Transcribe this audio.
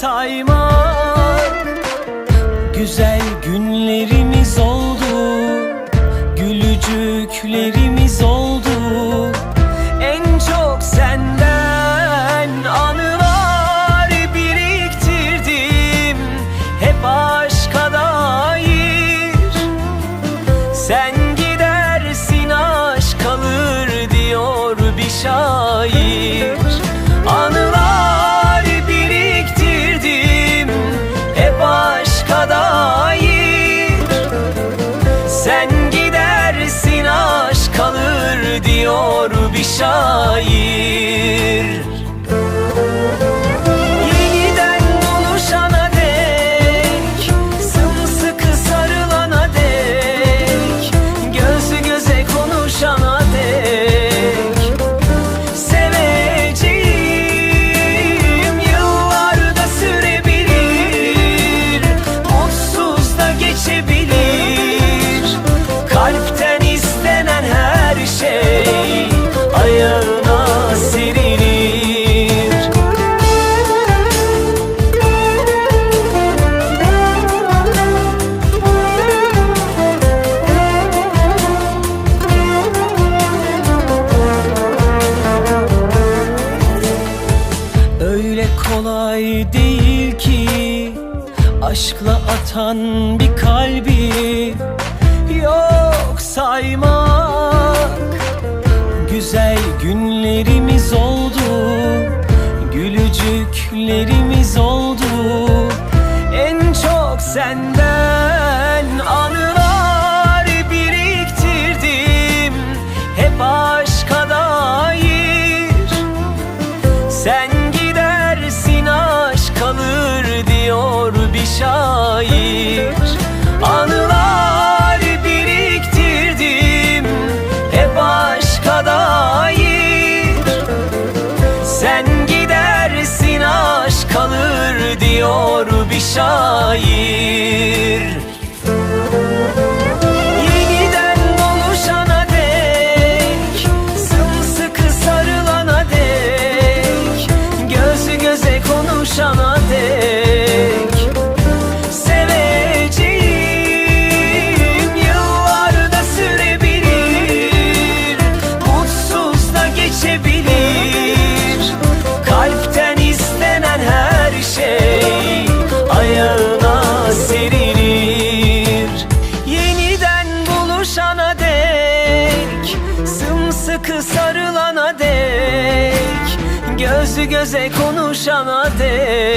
saymak. Güzel günlerimiz oldu Gülücüklerimiz oldu kolay değil ki. Aşkla atan bir kalbi Yok saymak. Güzel günlerimiz oldu Gülücüklerimiz oldu. En çok senden anılar kalır diyor bir şair. Yeniden buluşana dek Sımsıkı sarılana dek Göz göze konuşana dek göze konuşana dek